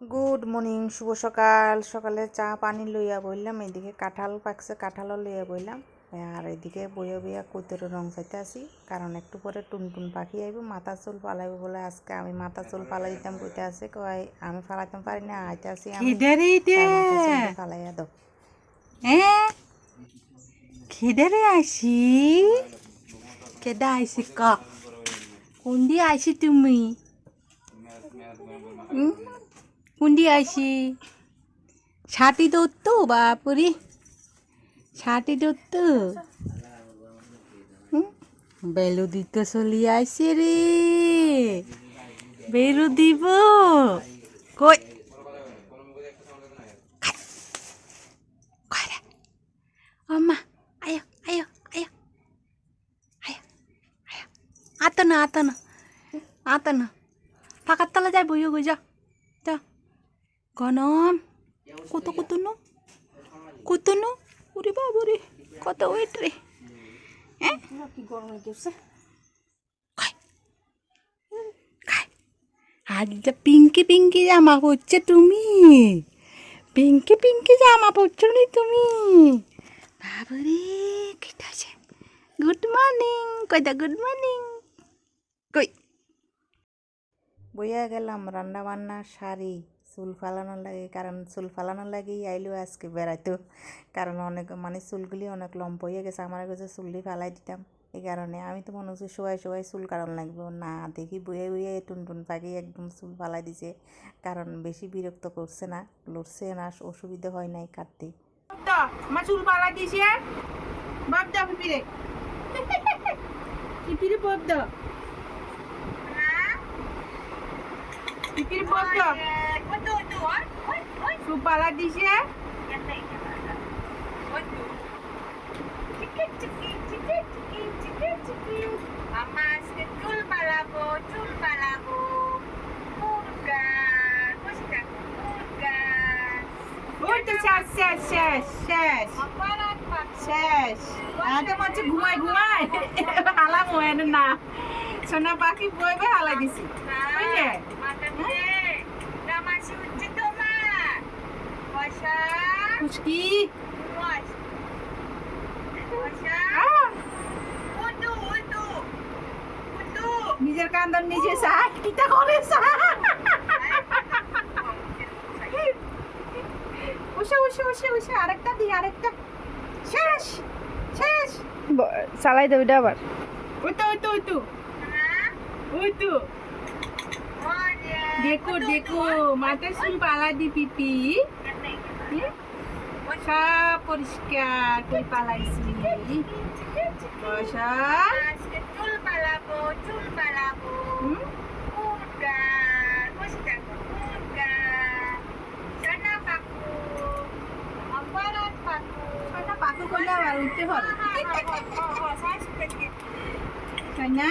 Good morning শুভ সকাল। সকালে চা পানি লইয়া বললাম এদিকে কাঁঠাল পাকছে কাঁঠালও লইয়া বললাম আর এদিকে বইয়া বইয়া কৈতের রং চাইতে আসি কারণ একটু পরে টুনটুন পাখি আইব মাথা চুল পালাইব বলে আজকে আমি মাথা চুল পালাই দিতাম কইতে আছে কয় আমি ফালাইতাম পারি না আইতে আসি দাও। হ্যাঁ খিদেরে আইসি? কেদা আইসি ক? কোন দিয়ে আইসি তুমি? কুন্ডি আইসি ষাটি দত্ত বাপুরি। ষাটি দত্ত বেলু দিত চলি আইসি রে। বেলু দিব। কই? 엄마, 아유, 아유, 아유, 아유, 아유. 아따나, 아따나, 아따나. 바깥 떨어져 보여, 그죠? 자. গনম কত কত নো? কত নো? ওরে বাবুরে, কত ওয়েট রে। হ্যাঁ? কি গরম গেছে খায় খায় আজ যা পিঙ্কি পিঙ্কি জামা পরছে তুমি। পিঙ্কি পিঙ্কি জামা পরছো নি তুমি। কেটে আছে গুড মর্নিং কয়টা গুড মর্নিং কই? বইয়া গেলাম রান্না বান্না শাড়ি। চুল ফালানোর লাগে, কারণ চুল ফালানোর লাগেই আইলো আজকে বেড়াইতো। কারণ অনেক মানে চুলগুলি অনেক লম্প হয়ে গেছে, আমার কাছে চুলটি ফালাই দিতাম। এই কারণে আমি তো মনে হচ্ছে সবাই সবাই চুল কারণ লাগবে। না, দেখি বইয়ে বইয়ে টুনটুন পাখি একদম চুল ফালাই দিছে, কারণ বেশি বিরক্ত করছে না, লড়ছে না, অসুবিধা হয় নাই কাটতে। চুল পালা দিছে পিপিরে পিপিরে পিপিরে চুল পালা দিছে Mama, আজকে চুল পালাবো চুল পালাবো মুরগান বসে থাকো মুরগান ওই তো শেষ শেষ শেষ শেষ অপরাধ শেষ আগে মাঝে ঘুমাই ঘুমাই হালা মোয় না সোনা পাখি বইবে হালা দিছি বুঝলে মাথা দিয়ে নামাজি হচ্ছে তোমার পয়সা খুশকি পয়সা আহ, উদু উদু উদু নিজের কান্দন নিজে সাহ কিটা করে সাহ উসে উসে উসে উসে আরেকটা দি আরেকটা শেষ শেষ চালাই দেবে আবার ওই তো ওই তো ওই তো ওই তো মাথায় চুল পালা দি পিপি? সব পরিষ্কার করে পালাইছি। চুল পালাবো চুল পালাবো পাকু করলে আবার উঠতে পারে তাই না?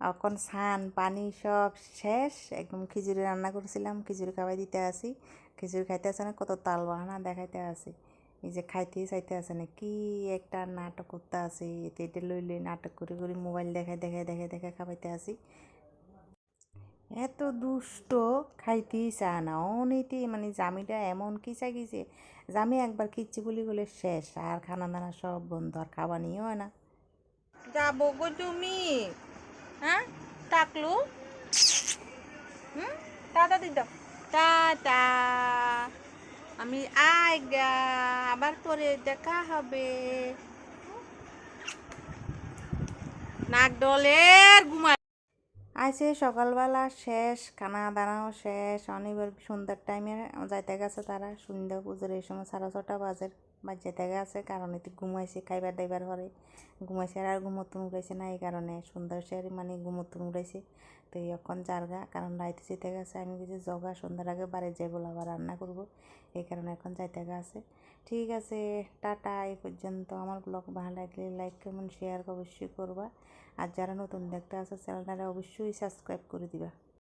এখন সান পানি সব শেষ। একদম খিচুড়ি রান্না করেছিলাম, খিচুড়ি খাওয়াই দিতে আসি। খিচুড়ি খাইতে আসে না, কত তাল বাহানা দেখাইতে আসি। এই যে খাইতে চাইতে আসে না, কি একটা নাটক করতে আসে। এতে এটা লই লই নাটক করে করে মোবাইল দেখায় দেখায় দেখে দেখে খাওয়াইতে আসি। এত দুষ্ট খাইতেই চায় না। অনেকই মানে জামিটা এমন কি চাইছে জামি একবার কিচ্ছি বলি বলে শেষ। আর খানা দানা সব বন্ধ, আর খাওয়া নিয়ে হয় না। যাব গো তুমি। হ্যাঁ? টাকলু হুম? টাটা দিদ। টাটা আমি আইগা, আবার পরে দেখা হবে। নাক ডলের ঘুমাই আইসে সকালবেলা শেষ, খানা দানাও শেষ অনেকবার সন্ধ্যার টাইমে যাইতে গেছে তারা, সন্ধ্যা পুজোর এই সময় সাড়ে ছটা বাজে। বাজ যেতে আছে, কারণ এতে ঘুমাইছে, খাইবার দাইবার পরে ঘুমাইছে আর ঘুমোতে উঠাইছে না, এই কারণে সন্ধ্যার শেয়ারে মানে ঘুমোতে উঠাইছে তো এখন জারগা কারণ রাইতে যেতে গেছে আমি কিছু জগা, সন্ধ্যার আগে বাড়ি যাই বলে আবার রান্না করব। এই কারণে এখন যাইতে গেছে ঠিক আছে, টাটা, এই পর্যন্ত। আমার ব্লগ ভালো লাগলে লাইক কমেন্ট শেয়ার অবশ্যই করবা। আর যারা নতুন দেখতে আসে চ্যানেলটা অবশ্যই সাবস্ক্রাইব করে দিবা।